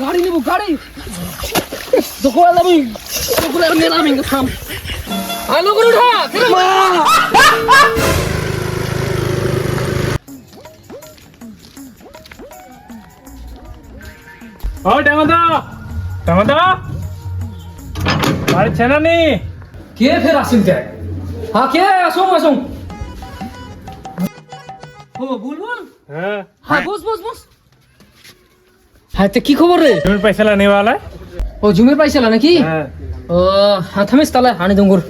গাড়ি নেব গাড়ি। দোকান যাবি দোকান নিলাম থাম। আলো করে উঠা ও টামাদা। টামাদা। বাড়ি ছেনা নি কে ফের আসিল তে? হ্যাঁ কে? আসুন আসুন। হ্যাঁ। হ্যাঁ, কি খবর রে? জমির পয়সালা নেওয়ালা ও জমির পয়সালা নাকি? হ্যাঁ। ও হ্যাঁ থামিস হানি দঙ্গুর।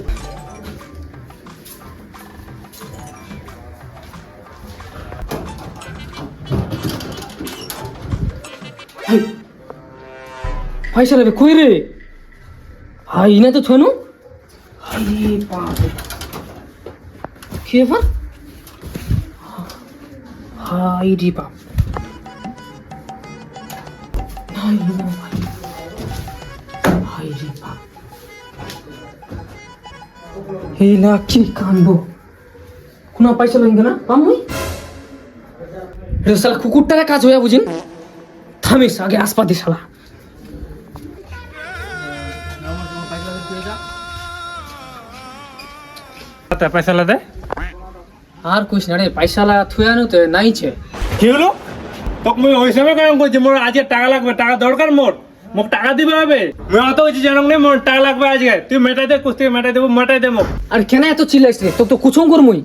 পয়সা রে কই রে? হাই না তো থনু হাই বাপ কে হাই রে বাপ হাই রে বাপ রে বাপ এই না কি কাণ্ড কোনো পয়সা লাগবে না রে শালা কুকুরটারে কাজ হইয়া বুঝিন থামিস আগে আসপাতি শালা পয়সা দে আর কুছ না রে পয়সা লাগা থুয়ানো তো নাইছে কি হলো? তোকে মুই ওই সময় কাম করছি মোর আজকে টাকা লাগবে টাকা দরকার মোর। মোক টাকা দিবে হবে। মুই অত কিছু জানো না মোর টাকা লাগবে আজকে। তুই মেটাই দে কুস্তি মেটাই দেবো মেটাই দে মোক আর কেন এত চিল্লাইছ রে? তো তো কুছং কর মুই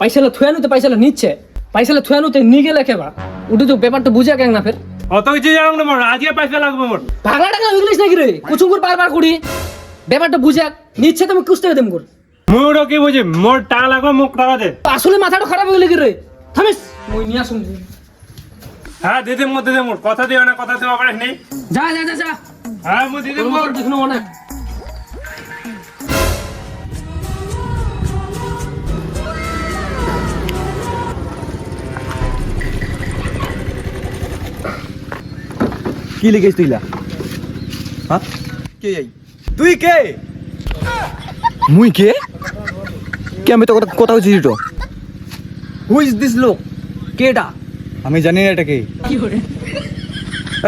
পয়সা লা থুয়ানো তো পয়সা লা নিচ্ছে। পয়সা লা থুয়ানো তো নি গেলে কেবা উঠে তো ব্যাপারটা বুঝা কেন না ফের? অত কিছু জানো না মোর আজকে পয়সা লাগবে মোর। পাগলা টাকা ইংলিশ নাকি রে? কুছং কর বারবার করি। ব্যাপারটা বুঝা নিচ্ছে তুমি কুছতে দেম কর। মুই ওটা কি বুঝি মোর টাকা লাগবে মোক টাকা দে। আসলে মাথাটা খারাপ হয়ে গেলে রে? থামিস। মুই নিয়ে আসুন হ্যাঁ দিদি মোর দিদি মোর। কথা দিও না কথা দিও পারিস নেই। যা যা যা যা। হ্যাঁ মুই দিদি মোর। দেখুন অনেক। কি লিখিস তুই লা? হ্যাঁ কে তুই কে? মুই কে? কে আমি তো কথা কথা হচ্ছি তো? হু ইজ দিস লোক? কেটা আমি জানি না এটা কে। কি করে?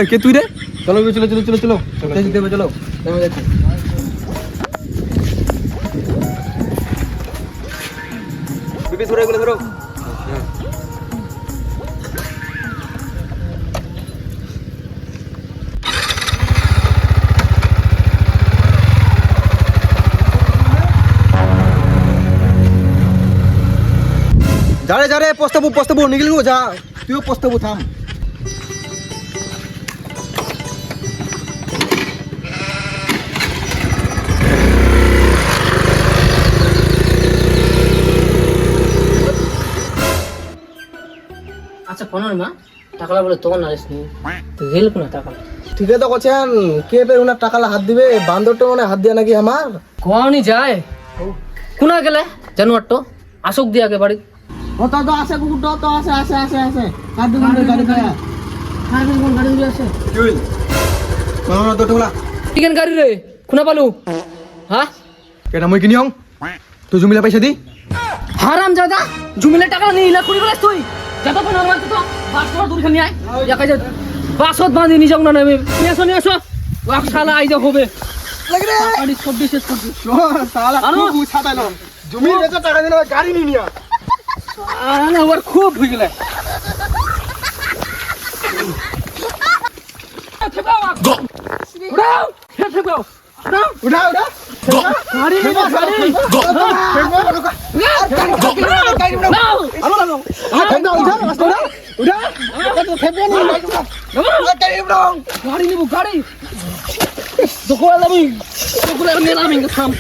এই কে তুই রে? চলো চলো চলো চলো চলো। চলো দেবে চলো। আমি দেখছি বিপি ধরে এগুলো ধরো। যা রে যা রে পস্তাবো পস্তাবো নিগলি যা তুইও পস্তাবো থাম আচ্ছা মা টাকালা বলে তোমার নারিস নি তো গেল কোন টাকালা? ঠিকই তো করছেন কে ফের ওনার টাকা হাত দিবে? বান্দরটা মানে হাত দিয়ে নাকি আমার? কোনি যায়। কোনা গেলে? জানুয়ারটো? আসুক দিয়ে আগে বাড়ি ও তো তো আছে কুকুরটা তো আছে আছে আছে আছে। কার থেকে গাড়ি খায়া আর কোন গাড়ি আছে হইল? কোনো না তো টিকেন গাড়ি রে কোনা পালু। হ্যাঁ? কেটা মই কিনি তুই জুমিলা পয়সা দি। হারাম জাদা জুমিলে টাকা নিয়ে ইলা করি বলে তুই। যাবা কোন আমার তো বাস কর দূর খানি আয়। দেখা যায় বাসত বাঁধি নিজক না নেবে নিয়ে আসো নিয়ে আসো ওয়াক শালা আইজা হবে। লাগে রে। গাড়ি চব্বিশ শেষ করছি সালা আনো। খুব জমি বেচে টাকা দিলে গাড়ি নিয়ে নিয়া আরে ওর খুব হয়ে গেলে। উড়াও হে থেকো উড়াও উঠা উঠা গাড়ি নিবো। গাড়ি দোকান নিলাম থাম।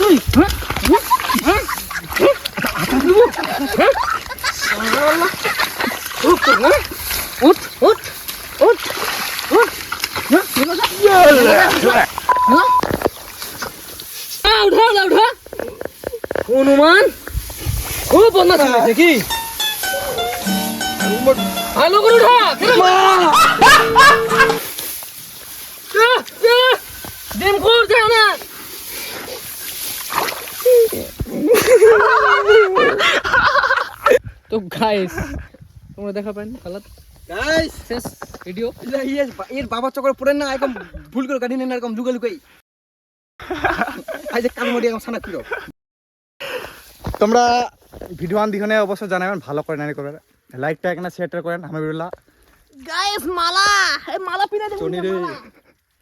তুই হ্যাঁ হ্যাঁ হ্যাঁ নিবো হ্যাঁ? উঠ উঠ উঠ উঠ হ্যাঁ? হ্যাঁ? আ, উঠা উঠা উঠা হনুমান ও বন্ধা ছিল কি আলো করে উঠা ডিম খোর যায় না তো গাইস তোমরা দেখা পাইনি হালাত গাইস শেষ ভিডিও এর বাবা চক্করে পড়েন না এরকম ভুল করে গাড়ি নেন এরকম লুকা লুকাই আজ কাল মরি এরকম সানা কিরো তোমরা ভিডিও আন দিখনে অবশ্য জানাবেন ভালো করে নানি করবেন লাইকটা এখানে শেয়ারটা করেন আমি বিরুল্লাহ গাইস মালা! এই মালা পিনা দেবো চনি রে।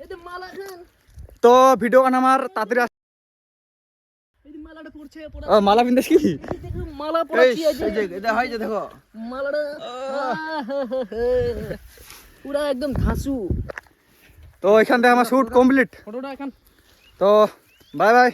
যে মালা খান। তো ভিডিও গান আমার তাড়াতাড়ি আস- এই মালাটা পড়ছে মালা পিন্দেস কি? দেখো মালা পড়াচ্ছি এই যে এটা হয় যে দেখো। মালাটা পুরা একদম ঘাসু। তো এখান থেকে আমার শুট কমপ্লিট। ফটোটা এখন তো বাই বাই।